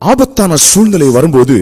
ஆபத்தான சூழ்நிலை வரும்போது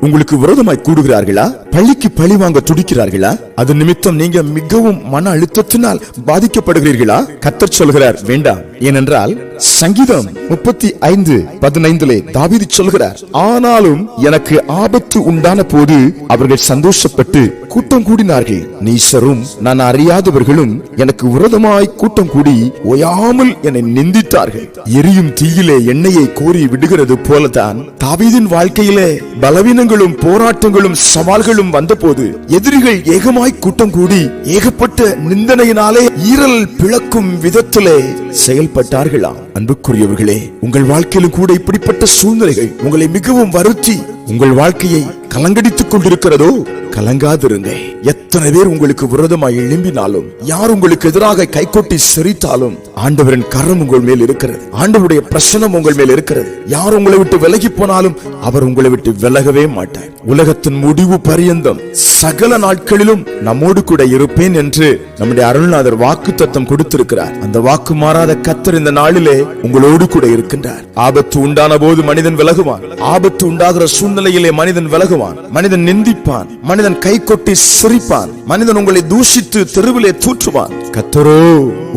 உங்களுக்கு விரோதமாய் கூடுகிறார்களா? பள்ளிக்கு பழி வாங்க துடிக்கிறார்களா? அது நிமித்தம் நீங்க மிகவும் மன அழுத்தத்தினால் பாதிக்கப்படுகிறீர்களா? கத்தர் சொல்கிறார் வேண்டாம். ஏனென்றால் சங்கீதம் முப்பத்தி ஐந்து பதினைந்திலே தாவிதி சொல்கிறார் ஆனாலும் எனக்கு ஆபத்து உண்டான போது அவர்கள் சந்தோஷப்பட்டு கூட்டம் கூடினார்கள். நீசரும் நான் அறியாதவர்களும் எனக்கு விரதமாய் கூட்டம் கூடி ஓயாமல் என்னை நிந்தித்தார்கள். எரியும் தீயிலே எண்ணெயை கோரி விடுகிறது போலதான் தாவீதின் வாழ்க்கையிலே பலவீனங்களும் போராட்டங்களும் சவால்களும் வந்தபோது எதிரிகள் ஏகமாய் கூட்டம் கூடி ஏகப்பட்ட நிந்தனையினாலே ஈரல் பிளக்கும் விதத்திலே செயல்பட்டார்களாம் அன்புக்குரியவர்களே உங்கள் வாழ்க்கையிலும் கூட இப்படிப்பட்ட சூழ்நிலைகள் உங்களை மிகவும் வருத்தி உங்கள் வாழ்க்கையை கலங்கடித்துக் கொண்டிருக்கிறதோ? கலங்காதிருங்க. எத்தனை பேர் உங்களுக்கு விரோதமாய் எழும்பினாலும் யார் உங்களுக்கு எதிராக கைகொட்டி சிரித்தாலும் ஆண்டவரின் கரம் உங்கள் மேல் இருக்கிறது. ஆண்டவருடைய பிரசனம் உங்கள் மேல் இருக்கிறது. யார் உங்களை விட்டு விலகி போனாலும் அவர் உங்களை விட்டு விலகவே மாட்டார். உலகத்தின் முடிவு பரியந்தம். சகல நாட்களிலும் நம்மோடு கூட இருப்பேன் என்று நம்முடைய அருள்நாதர் வாக்கு தத்தம் கொடுத்திருக்கிறார். அந்த வாக்கு மாறாத கத்தர் இந்த நாளிலே உங்களோடு கூட இருக்கின்றார். ஆபத்து உண்டான போது மனிதன் விலகுவான். ஆபத்து உண்டாகிற சூழ்நிலையிலே மனிதன் விலகுவான். மனிதன் நிந்திப்பான். மனிதன் கை கொட்டி சிரிப்பான். மனிதன் உங்களை தூஷித்து தெருவிலே தூற்றுவான். கத்தரோ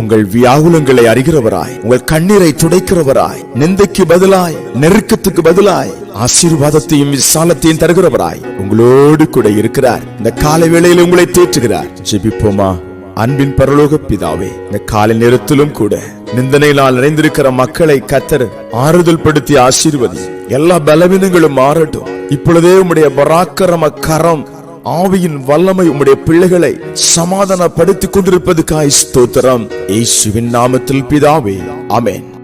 உங்கள் வியாகுலங்களை அறிகிறவராய் உங்கள் கண்ணீரை துடைக்கிறவராய் நிந்தைக்கு பதிலாய் நெருக்கத்துக்கு பதிலாய் ஆசீர்வாதத்தையும் விசாலத்தையும் தருகிறவராய் உங்களோடு கூட இருக்கிறார். இந்த காலை வேளையில் உங்களை தேற்றுகிறார். ஜெபிப்போமா? அன்பின் பரலோக பிதாவே இந்த காலை நேரத்திலும் கூட நிந்தனையினால் நிறைந்திருக்கிற மக்களை கத்தர் ஆறுதல் படுத்தி ஆசீர்வதி. எல்லா பலவீனங்களும் மாறட்டும். இப்பொழுதே உம்முடைய பராக்கிரம கரம் ஆவியின் வல்லமை உம்முடைய பிள்ளைகளை சமாதானப்படுத்திக் கொண்டிருப்பதுக்காய் ஸ்தோத்திரம். இயேசுவின் நாமத்தில் பிதாவே அமேன்